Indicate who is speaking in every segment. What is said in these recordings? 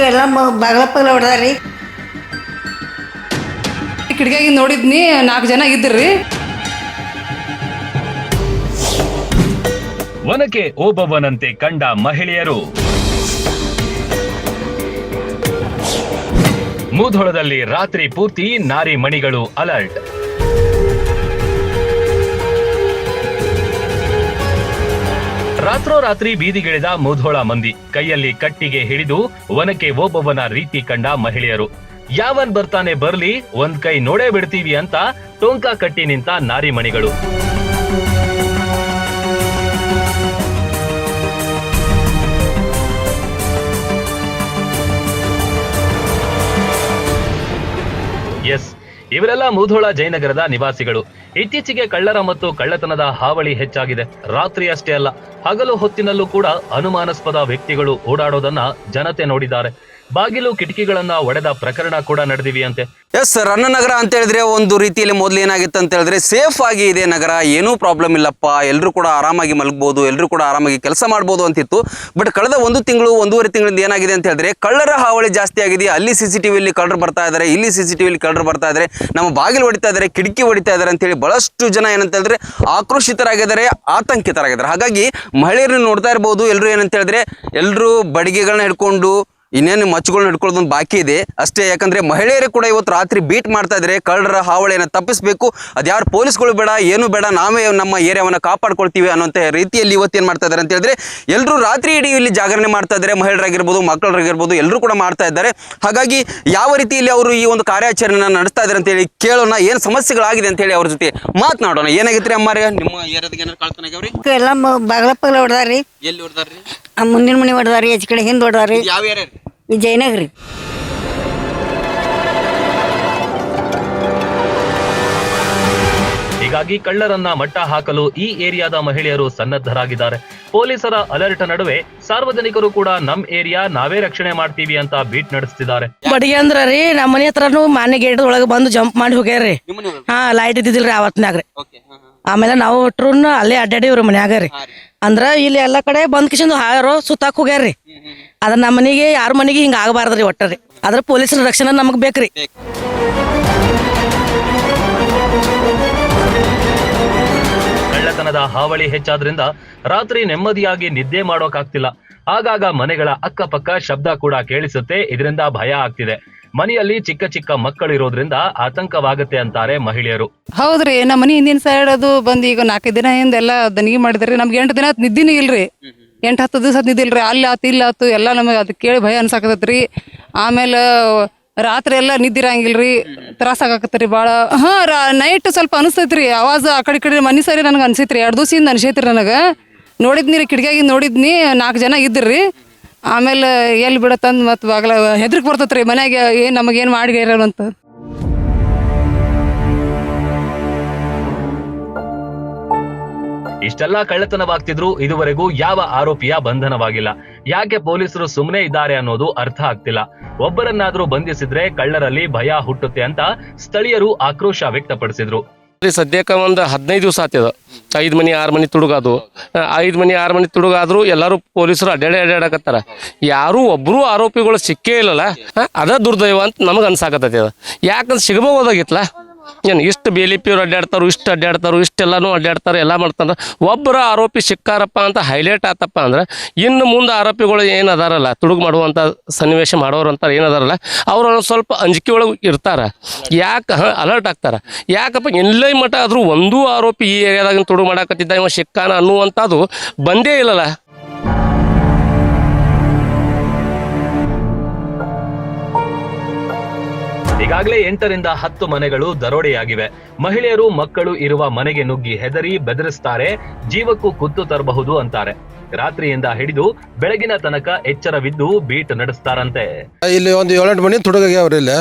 Speaker 1: ಎಲ್ಲ ಬಾಗಲ ಪಗಲ ಹೊಡೆದಾರಿ
Speaker 2: ಕಿಟಕಿಯಾಗಿ ನೋಡಿದ್ನಿ ನಾಲ್ಕು ಜನ ಇದ್ರಿ
Speaker 3: ಒನಕೆ ಓಬವ್ವನಂತೆ ಕಂಡ ಮಹಿಳೆಯರು. ಮೂಧೋಳದಲ್ಲಿ ರಾತ್ರಿ ಪೂರ್ತಿ ನಾರಿ ಮಣಿಗಳು ಅಲರ್ಟ್ ರಾತ್ರೋರಾತ್ರಿ ಬೀದಿಗಿಳಿದ ಮುಧೋಳ ಮಂದಿ ಕೈಯಲ್ಲಿ ಕಟ್ಟಿಗೆ ಹಿಡಿದು ಒನಕೆ ಓಬವ್ವನ ರೀತಿ ಕಂಡ ಮಹಿಳೆಯರು. ಯಾವನ್ ಬರ್ತಾನೆ ಬರ್ಲಿ, ಒಂದ್ ಕೈ ನೋಡೇ ಬಿಡ್ತೀವಿ ಅಂತ ಟೊಂಕ ಕಟ್ಟಿ ನಿಂತ ನಾರಿಮಣಿಗಳು. ಎಸ್ ಇವರೆಲ್ಲ ಮುಧೋಳ ಜಯನಗರದ ನಿವಾಸಿಗಳು. ಇತ್ತೀಚೆಗೆ ಕಳ್ಳರ ಮತ್ತು ಕಳ್ಳತನದ ಹಾವಳಿ ಹೆಚ್ಚಾಗಿದೆ. ರಾತ್ರಿ ಅಷ್ಟೇ ಅಲ್ಲ, ಹಗಲು ಹೊತ್ತಿನಲ್ಲೂ ಕೂಡ ಅನುಮಾನಾಸ್ಪದ ವ್ಯಕ್ತಿಗಳು ಓಡಾಡೋದನ್ನ ಜನತೆ ನೋಡಿದ್ದಾರೆ. ಬಾಗಿಲು ಕಿಟಕಿಗಳನ್ನ ಒಡೆದ ಪ್ರಕರಣ ಕೂಡ ನಡೆದಿವೆಯಂತೆ.
Speaker 4: ಎಸ್ ರನ್ನನಗರ ಅಂತ ಹೇಳಿದ್ರೆ ಒಂದು ರೀತಿಯಲ್ಲಿ ಮೊದಲು ಏನಾಗಿತ್ತು ಅಂತ ಹೇಳಿದ್ರೆ ಸೇಫ್ ಆಗಿ ಇದೆ ನಗರ. ಏನೂ ಪ್ರಾಬ್ಲಮ್ ಇಲ್ಲಪ್ಪ. ಎಲ್ಲರೂ ಕೂಡ ಆರಾಮಾಗಿ ಮಲಗ್ಬೋದು ಎಲ್ಲರೂ ಕೂಡ ಆರಾಮಾಗಿ ಕೆಲಸ ಮಾಡ್ಬೋದು ಅಂತಿತ್ತು ಬಟ್ ಕಳೆದ ಒಂದು ತಿಂಗಳು, ಒಂದೂವರೆ ತಿಂಗಳಿಂದ ಏನಾಗಿದೆ ಅಂತ ಹೇಳಿದ್ರೆ ಕಳ್ಳರ ಹಾವಳಿ ಜಾಸ್ತಿ ಆಗಿದೆ. ಅಲ್ಲಿ ಸಿ ಸಿ ಟಿ ವಿಲಿ ಕಳ್ಳರು ಬರ್ತಾ ಇದ್ದಾರೆ ಇಲ್ಲಿ ಸಿ ಸಿ ಟಿ ವಿಲಿ ಕಳ್ಳರು ಬರ್ತಾ ಇದ್ದಾರೆ ನಮ್ಮ ಬಾಗಿಲು ಹೊಡಿತಾ ಇದ್ದಾರೆ ಕಿಟಕಿ ಹೊಡಿತಾ ಇದ್ದಾರೆ ಅಂತೇಳಿ ಬಹಳಷ್ಟು ಜನ ಏನಂತ ಹೇಳಿದ್ರೆ ಆಕ್ರೋಶಿತರಾಗಿದ್ದಾರೆ, ಆತಂಕಿತರಾಗಿದ್ದಾರೆ. ಹಾಗಾಗಿ ಮಹಿಳೆಯರನ್ನು ನೋಡ್ತಾ ಇರ್ಬೋದು. ಎಲ್ಲರೂ ಏನಂತ ಹೇಳಿದ್ರೆ ಎಲ್ಲರೂ ಬಡಿಗೆಗಳನ್ನ ಹಿಡ್ಕೊಂಡು ಇನ್ನೇನು ಮಚ್ಚುಗಳನ್ನ ಹಿಡ್ಕೊಳ್ಳೋದೊಂದು ಬಾಕಿ ಇದೆ. ಅಷ್ಟೇ ಯಾಕಂದ್ರೆ ಮಹಿಳೆಯರು ಕೂಡ ಇವತ್ತು ರಾತ್ರಿ ಬೀಟ್ ಮಾಡ್ತಾ ಇದ್ರೆ. ಕಳ್ಳರ ಹಾವಳಿಯನ್ನು ತಪ್ಪಿಸಬೇಕು. ಅದ್ಯಾರು ಪೊಲೀಸ್ಗಳು ಬೇಡ ಏನು ಬೇಡ ನಾವೇ ನಮ್ಮ ಏರಿಯಾವನ್ನು ಕಾಪಾಡ್ಕೊಳ್ತೀವಿ ಅನ್ನೋಂಥ ರೀತಿಯಲ್ಲಿ ಇವತ್ತು ಏನು ಮಾಡ್ತಾ ಇದ್ದಾರೆ ಅಂತ ಹೇಳಿದ್ರೆ ಎಲ್ಲರೂ ರಾತ್ರಿ ಇಡೀ ಇಲ್ಲಿ ಜಾಗರಣೆ ಮಾಡ್ತಾ ಇದ್ದಾರೆ ಮಹಿಳೆಯರಾಗಿರ್ಬೋದು ಮಕ್ಕಳರಾಗಿರ್ಬೋದು ಎಲ್ಲರೂ ಕೂಡ ಮಾಡ್ತಾ ಇದ್ದಾರೆ. ಹಾಗಾಗಿ ಯಾವ ರೀತಿಯಲ್ಲಿ ಅವರು ಈ ಒಂದು ಕಾರ್ಯಾಚರಣೆನ ನಡೆಸ್ತಾ ಇದ್ದಾರೆ ಅಂತೇಳಿ ಕೇಳೋಣ ಏನು ಸಮಸ್ಯೆಗಳಾಗಿದೆ ಅಂತ ಹೇಳಿ ಅವ್ರ ಜೊತೆ ಮಾತನಾಡೋಣ. ಏನಾಗಿತ್ತು ರೀ ನಿಮ್ಮ ಏರಿಯಾದಾಗ ಏನಾರು ಕಳ್ತನ
Speaker 1: ಎಲ್ಲ ಬಾಗಲ ಪಗಲ ಹೊಡೆದಾರಿ
Speaker 4: ಎಲ್ಲಿ
Speaker 1: ಮುಂದಿನ ಮನೆ ಹೊಡೆದಾರಿ ಆಚೆ ಕಡೆ ಹಿಂದೆ ಹೊಡೆದಾರಿ
Speaker 4: ಯಾವ ಏರಿಯಾ ರೀ
Speaker 1: ಈ ಜಯನಗರಿ
Speaker 3: ಹೀಗಾಗಿ ಕಳ್ಳರನ್ನ ಮಟ್ಟ ಹಾಕಲು ಈ ಏರಿಯಾದ ಮಹಿಳೆಯರು ಸನ್ನದ್ಧರಾಗಿದ್ದಾರೆ. ಪೊಲೀಸರ ಅಲರ್ಟ್ ನಡುವೆ ಸಾರ್ವಜನಿಕರು ಕೂಡ ನಮ್ ಏರಿಯಾ ನಾವೇ ರಕ್ಷಣೆ ಮಾಡ್ತೀವಿ ಅಂತ ಬೀಟ್ ನಡೆಸ್ತಿದ್ದಾರೆ.
Speaker 5: ಬಡಿಗೆ ಅಂದ್ರ ರೀ ನಮ್ಮ ಮನೆ ಹತ್ರನು ಮಾನ್ಯ ಗೇಟ್ ಒಳಗೆ ಬಂದು ಜಂಪ್ ಮಾಡಿ ಹೋಗ್ಯಾರ್ರಿ ಹಾ ಲೈಟ್ ಇದ್ದಿದ್ದಿಲ್ರಿ ಅವತ್ನಾಗ ರೀ. ಆಮೇಲೆ ನಾವು ಒಟ್ರು ಅಲ್ಲೇ ಅಡ್ಡಾಡಿವ್ರಿ ಮನ್ಯಾಗ ರೀ. ಅಂದ್ರ ಇಲ್ಲಿ ಎಲ್ಲಾ ಕಡೆ ಬಂದ್ ಕಿಶಿಂದು ಹಾರೋ ಸುತ್ತಾಕ್ ಹೋಗ್ಯಾರ್ರಿ ಅದ್ರ ನಮ್ಮ ಮನೆಗೆ ಯಾರ ಮನೆಗೆ ಹಿಂಗ ಆಗಬಾರ್ದ್ರಿ ಒಟ್ಟರಿ. ಅದ್ರ ಪೊಲೀಸರ ರಕ್ಷಣೆ ನಮಗ್ ಬೇಕ್ರಿ.
Speaker 3: ಕಳ್ಳತನದ ಹಾವಳಿ ಹೆಚ್ಚಾದ್ರಿಂದ ರಾತ್ರಿ ನೆಮ್ಮದಿಯಾಗಿ ನಿದ್ದೆ ಮಾಡೋಕಾಗ್ತಿಲ್ಲ. ಆಗಾಗ ಮನೆಗಳ ಅಕ್ಕಪಕ್ಕ ಶಬ್ದ ಕೂಡ ಕೇಳಿಸುತ್ತೆ ಇದರಿಂದ ಭಯ ಆಗ್ತಿದೆ. ಮನೆಯಲ್ಲಿ ಚಿಕ್ಕ ಚಿಕ್ಕ ಮಕ್ಕಳು ಇರೋದ್ರಿಂದ ಆತಂಕವಾಗುತ್ತೆ ಅಂತಾರೆ ಮಹಿಳೆಯರು.
Speaker 2: ಹೌದ್ರಿ ನಮ್ಮ ಮನೆ ಹಿಂದಿನ ಸೈಡ್ ಅದು ಬಂದು ಈಗ ನಾಲ್ಕೈದು ದಿನ ಹಿಂದೆಲ್ಲ ದನಿಗೆ ಮಾಡಿದ್ರಿ ನಮ್ಗೆ ಎಂಟು ದಿನ ನಿದ್ದಿನೂ ಇಲ್ರಿ. ಎಂಟು ಹತ್ತು ದಿವಸ ನಿದ್ದಿಲ್ರಿ ಅಲ್ಲಿ ಆತು, ಇಲ್ಲಿ ಆತು, ಎಲ್ಲ ನಮಗೆ ಅದು ಕೇಳಿ ಭಯ ಅನ್ಸಾಕತ್ತೈತ್ರಿ. ಆಮೇಲೆ ರಾತ್ರಿ ಎಲ್ಲ ನಿದ್ದಿರಂಗಿಲ್ಲ ರೀ ತ್ರಾಸ ರೀ ಭಾಳ. ಹಾ ನೈಟ್ ಸ್ವಲ್ಪ ಅನಿಸ್ತೈತ್ರಿ. ಆವಾಜ್ ಆ ಕಡೆ ಕಡೆ ಮನೆ ಸರಿ ನನಗೆ ಅನ್ಸೈತ್ರಿ. ಎರಡು ದಿವಸದಿಂದ ಅನ್ಸೈತ್ರಿ ನನಗೆ. ನೋಡಿದ್ನಿ ರೀ ಕಿಟಕಿಯಾಗಿ ನೋಡಿದ್ನಿ. ನಾಲ್ಕು ಜನ ಇದ್ರಿ ಆಮೇಲೆ ಎಲ್ಲಿ ಬಿಡತ್ತಂದು ಮತ್ತು ಬಾಗಲ ಹೆದ್ರಕ್ಕೆ ಬರ್ತೈತ್ರಿ. ಮನ್ಯಾಗ ಏನು ನಮಗೇನು ಮಾಡಿ ಅಂತ.
Speaker 3: ಇಷ್ಟೆಲ್ಲ ಕಳ್ಳತನವಾಗ್ತಿದ್ರು, ಇದುವರೆಗೂ ಯಾವ ಆರೋಪಿಯ ಬಂಧನವಾಗಿಲ್ಲ. ಯಾಕೆ ಪೊಲೀಸರು ಸುಮ್ಮನೆ ಇದ್ದಾರೆ ಅನ್ನೋದು ಅರ್ಥ ಆಗ್ತಿಲ್ಲ. ಒಬ್ಬರನ್ನಾದ್ರೂ ಬಂಧಿಸಿದ್ರೆ ಕಳ್ಳರಲ್ಲಿ ಭಯ ಹುಟ್ಟುತ್ತೆ ಅಂತ ಸ್ಥಳೀಯರು ಆಕ್ರೋಶ ವ್ಯಕ್ತಪಡಿಸಿದ್ರು.
Speaker 6: ಸದ್ಯಕ್ಕೆ ಒಂದು ಹದಿನೈದು ದಿವಸ ಆತದ ಐದು ಮನಿ ಆರು ಮನಿ ತುಡುಗಾದು ಐದು ಮನಿ ಆರು ಮನಿ ತುಡುಗಾದ್ರು, ಎಲ್ಲರೂ ಪೊಲೀಸರು ಅಡ್ಡಾಡಿ ಅಡ್ಡಾಡಕತ್ತಾರ. ಯಾರೂ ಒಬ್ಬರು ಆರೋಪಿಗಳು ಸಿಕ್ಕೇ ಇಲ್ಲಲ್ಲ ಅದ ದುರ್ದೈವ ಅಂತ ನಮಗೆ ಅನ್ಸಾಕತ್ತೈತಿ ಅದ. ಯಾಕಂದ್ರೆ ಸಿಗಬಹುದಾಗಿತ್ತಲ್ಲ? ಏನು, ಇಷ್ಟು ಬೇಲಿಪಿಯವ್ರು ಅಡ್ಡಾಡ್ತಾರೆ, ಇಷ್ಟು ಅಡ್ಡಾಡ್ತಾರೆ, ಇಷ್ಟೆಲ್ಲಾನು ಅಡ್ಡಾಡ್ತಾರೆ, ಎಲ್ಲ ಮಾಡ್ತಾರೆ ಒಬ್ಬರ ಆರೋಪಿ ಸಿಕ್ಕಾರಪ್ಪ ಅಂತ ಹೈಲೈಟ್ ಆತಪ್ಪ ಅಂದ್ರೆ ಇನ್ನು ಮುಂದೆ ಆರೋಪಿಗಳು ಏನು ಅದಾರಲ್ಲ ತುಡುಗು ಮಾಡುವಂಥ ಸನ್ನಿವೇಶ ಮಾಡೋರು ಅಂತಾರೆ, ಏನದಾರಲ್ಲ ಅವ್ರು ಸ್ವಲ್ಪ ಅಂಜಿಕೆ ಒಳಗೆ ಇರ್ತಾರೆ. ಯಾಕೆ ಅಲರ್ಟ್ ಆಗ್ತಾರೆ. ಯಾಕಪ್ಪ, ಎಲ್ಲ ಮಠ ಆದರೂ ಒಂದೂ ಆರೋಪಿ ಈ ಏರಿಯಾದಾಗ ತುಡುಗು ಮಾಡಾಕತ್ತಿದ್ದ, ಇವ ಸಿಕ್ಕಾನ ಅನ್ನುವಂಥದ್ದು ಬಂದೇ ಇಲ್ಲಲ್ಲ.
Speaker 3: ಈಗಾಗಲೇ ಎಂಟರಿಂದ ಹತ್ತು ಮನೆಗಳು ದರೋಡೆಯಾಗಿವೆ. ಮಹಿಳೆಯರು ಮಕ್ಕಳು ಇರುವ ಮನೆಗೆ ನುಗ್ಗಿ ಹೆದರಿ ಬೆದರಿಸ್ತಾರೆ. ಜೀವಕ್ಕೂ ಕುತ್ತು ತರಬಹುದು ಅಂತಾರೆ. ರಾತ್ರಿಯಿಂದ ಹಿಡಿದು ಬೆಳಗಿನ ತನಕ ಎಚ್ಚರವಿದ್ದು ಬೀಟ್ ನಡೆಸ್ತಾರಂತೆ.
Speaker 7: ಇಲ್ಲಿ ಒಂದು ಏಳೆಂಟು ಮನೆ ತುಡುಗಾಗ್ಯಾವ್ರಿ ಇಲ್ಲಿ.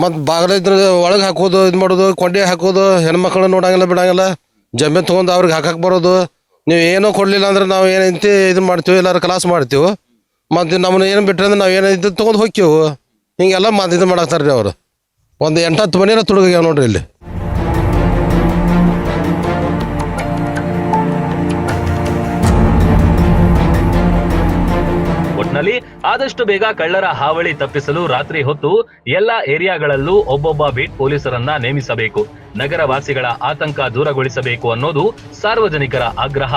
Speaker 7: ಮತ್ ಬಾಗಿಲ ಒಳಗೆ ಹಾಕೋದು, ಇದು ಮಾಡೋದು, ಕೊಂಡೆ ಹಾಕೋದು ಹೆಣ್ಮಕ್ಳು ನೋಡಂಗಿಲ್ಲ, ಬಿಡಂಗಿಲ್ಲ. ಜಮೆ ತಗೊಂಡು ಅವ್ರಿಗೆ ಹಾಕಕ್ ಬರೋದು. ನೀವು ಏನೋ ಕೊಡ್ಲಿಲ್ಲ ಅಂದ್ರೆ ನಾವು ಏನೈತಿ ಇದು ಮಾಡ್ತೀವಿ, ಎಲ್ಲಾರು ಕ್ಲಾಸ್ ಮಾಡ್ತೀವಿ. ಮತ್ತೆ ನಮ್ಮನ್ನ ಏನು ಬಿಟ್ರೆ ಅಂದ್ರೆ ನಾವು ಏನೈತಿ ತೊಗೊಂಡು ಹೋಗ್ತೀವಿ. ಹಿಂಗೆಲ್ಲ ಮಾತು ಇದು ಮಾಡಾಕ್ತಾರೆ ರೀ ಅವರು. ಒಂದು ಎಂಟತ್ತು ಮನೆನ ತುಡುಗಾಗ್ಯಾವ ನೋಡ್ರಿ ಇಲ್ಲಿ.
Speaker 3: ಒಟ್ನಲ್ಲಿ
Speaker 8: ಆದಷ್ಟು ಬೇಗ ಕಳ್ಳರ ಹಾವಳಿ ತಪ್ಪಿಸಲು ರಾತ್ರಿ ಹೊತ್ತು ಎಲ್ಲಾ ಏರಿಯಾಗಳಲ್ಲೂ ಒಬ್ಬೊಬ್ಬ ಬೀಟ್ ಪೊಲೀಸರನ್ನ ನೇಮಿಸಬೇಕು. ನಗರವಾಸಿಗಳ ಆತಂಕ ದೂರಗೊಳಿಸಬೇಕು ಅನ್ನೋದು ಸಾರ್ವಜನಿಕರ ಆಗ್ರಹ.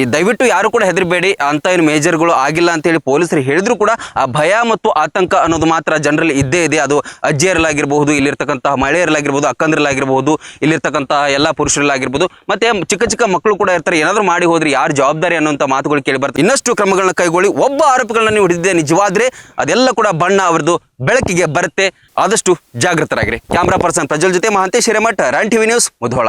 Speaker 4: ಈ ದಯವಿಟ್ಟು ಯಾರು ಕೂಡ ಹೆದರಬೇಡಿ, ಅಂತ ಏನು ಮೇಜರ್ಗಳು ಆಗಿಲ್ಲ ಅಂತ ಹೇಳಿ ಪೊಲೀಸರು ಹೇಳಿದ್ರು ಕೂಡ ಆ ಭಯ ಮತ್ತು ಆತಂಕ ಅನ್ನೋದು ಮಾತ್ರ ಜನರಲ್ಲಿ ಇದ್ದೇ ಇದೆ. ಅದು ಅಜ್ಜಿಯರಲ್ಲಾಗಿರ್ಬಹುದು, ಇಲ್ಲಿರ್ತಕ್ಕಂತಹ ಮಹಿಳೆಯರಲ್ಲಾಗಿರ್ಬೋದು ಅಕ್ಕಂದ್ರಲ್ಲಾಗಿರ್ಬಹುದು, ಇಲ್ಲಿರ್ತಕ್ಕಂತಹ ಎಲ್ಲ ಪುರುಷರಲ್ಲಾಗಿರ್ಬೋದು ಮತ್ತೆ ಚಿಕ್ಕ ಚಿಕ್ಕ ಮಕ್ಕಳು ಕೂಡ ಇರ್ತಾರೆ, ಏನಾದರೂ ಮಾಡಿ ಹೋದ್ರೆ ಯಾರು ಜವಾಬ್ದಾರಿ ಅನ್ನೋಂಥ ಮಾತುಗಳು ಕೇಳಿ ಬರ್ತದೆ ಇನ್ನಷ್ಟು ಕ್ರಮಗಳನ್ನ ಕೈಗೊಳ್ಳಿ. ಒಬ್ಬ ಆರೋಪಿಗಳನ್ನ ನೀವು ಹಿಡಿದಿದೆ ನಿಜವಾದ್ರೆ ಅದೆಲ್ಲ ಕೂಡ ಬಣ್ಣ ಅವರದು ಬೆಳಕಿಗೆ ಬರುತ್ತೆ. ಆದಷ್ಟು ಜಾಗೃತರಾಗಿರಿ. ಕ್ಯಾಮ್ರಾ ಪರ್ಸನ್ ಪ್ರಜ್ವಲ್ ಜೊತೆ Mahantesh Hiremath run TV news Mudhol.